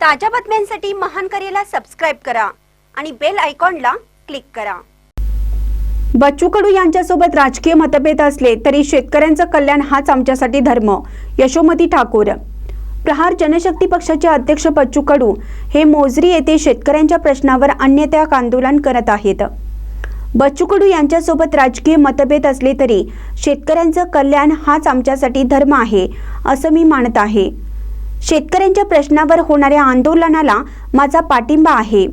ताज्या बातम्यांसाठी महान करेला सबस्क्राईब करा आणि बेल आयकॉनला क्लिक करा. बच्चू कडू यांच्यासोबत राजकीय मतभेद असले तरी शेतकऱ्यांचं कल्याण हाच आमच्यासाठी धर्म. यशोमती ठाकूर. प्रहार जनशक्ती पक्षाचे अध्यक्ष बच्चू कडू हे मोजरी येथे शेतकऱ्यांच्या प्रश्नावर अन्यथा आंदोलन करत आहेत. बच्चू कडू यांच्यासोबत राजकीय मतभेद असले तरी शेतकऱ्यांचं कल्याण हाच आमच्यासाठी धर्म आहे असं मी मानत आहे. शेतकऱ्यांच्या प्रश्नावर होणाऱ्या आंदोलनाला माझा पाठिंबा आहे.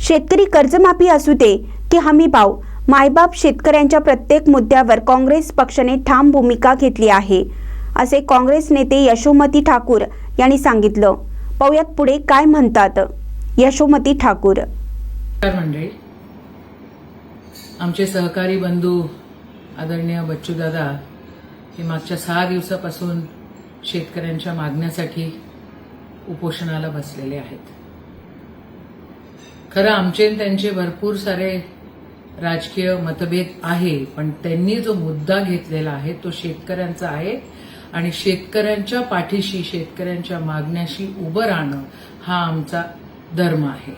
शेतकरी कर्जमाफी असू दे की हमी भाव मायबाप शेतकऱ्यांच्या प्रत्येक मुद्द्यावर काँग्रेस पक्षाने ठाम भूमिका घेतली आहे असे काँग्रेस नेते यशोमती ठाकूर यांनी सांगितलं. पाहुयात पुढे काय म्हणतात यशोमती ठाकूर. मंडळी. आमचे सहकारी बंधू आदरणीय बच्चूदादा हे मागच्या सहा दिवसापासून शेतकऱ्यांच्या मागण्यासाठी उपोषणाला बसलेले आहेत. खरं आमचे त्यांचे भरपूर सारे राजकीय मतभेद आहे पण त्यांनी जो मुद्दा घेतलेला आहे तो शेतकऱ्यांचा आहे आणि शेतकऱ्यांच्या पाठीशी शेतकऱ्यांच्या मागण्याशी उभं राहणं हा आमचा धर्म आहे.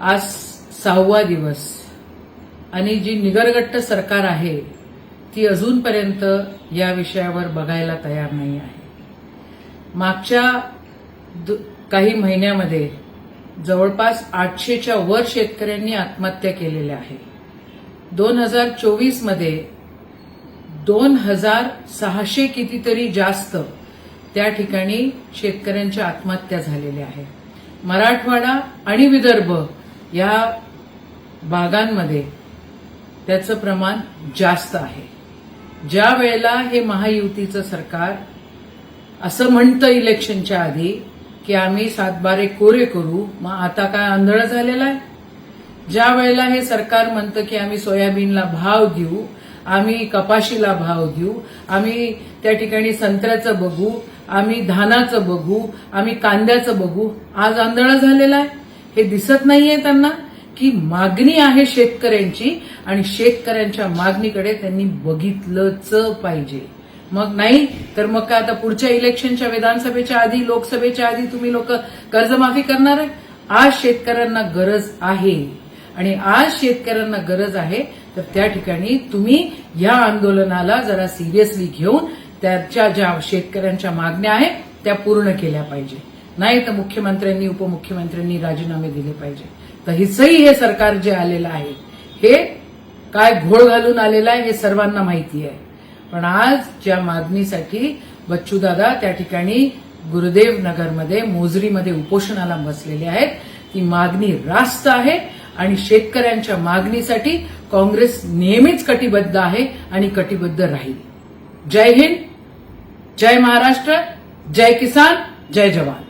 आज सहावा दिवस आणि जी निगरगट्ट सरकार आहे ती अजूनपर्यंत या विषयावर बघायला तयार नाही आहे. मागच्या द- काही महिन्यामध्ये जवळपास आठशेच्या वर शेतकऱ्यांनी आत्महत्या केलेल्या आहे दोन हजार चोवीसमध्ये दोन हजार सहाशे कितीतरी जास्त त्या ठिकाणी शेतकऱ्यांच्या आत्महत्या झालेल्या आहेत. मराठवाडा आणि विदर्भ या भागांमध्ये त्याचं प्रमाण जास्त आहे. ज्या वेळेला हे महायुतीचं सरकार असं म्हणतं इलेक्शनच्या आधी की आम्ही सातबारे कोरे करू मग आता काय आंधळ झालेला आहे? ज्या वेळेला हे सरकार म्हणतं की आम्ही सोयाबीनला भाव देऊ आम्ही कपाशीला भाव देऊ आम्ही त्या ठिकाणी संत्र्याचं बघू आम्ही धानाचं बघू आम्ही कांद्याचं बघू आज आंधळ झालेला आहे? हे दिसत नाहीये त्यांना. की मागणी आहे शेतकऱ्यांची आणि शेतकऱ्यांच्या मागणीकडे त्यांनी बघितलंच पाहिजे. मग नाही तर मग काय आता पुढच्या इलेक्शनच्या विधानसभेच्या आधी लोकसभेच्या आधी तुम्ही लोक कर्जमाफी करणार आहे? आज शेतकऱ्यांना गरज आहे. आणि आज शेतकऱ्यांना गरज आहे तर त्या ठिकाणी तुम्ही या आंदोलनाला जरा सिरियसली घेऊन त्याच्या ज्या शेतकऱ्यांच्या मागण्या आहेत त्या पूर्ण केल्या पाहिजे. नाही तर मुख्यमंत्र्यांनी उपमुख्यमंत्र्यांनी राजीनामे दिले पाहिजे. तर हिचंही हे सरकार जे आलेलं आहे हे काय घोळ घालून आलेलं आहे हे सर्वांना माहिती आहे. पण आज ज्या मागणीसाठी बच्चूदादा त्या ठिकाणी गुरुदेव नगरमध्ये मोजरीमध्ये उपोषणाला बसलेले आहेत ती मागणी रास्त आहे आणि शेतकऱ्यांच्या मागणीसाठी काँग्रेस नेहमीच कटिबद्ध आहे आणि कटिबद्ध राहील. जय हिंद जय महाराष्ट्र जय किसान जय जवान.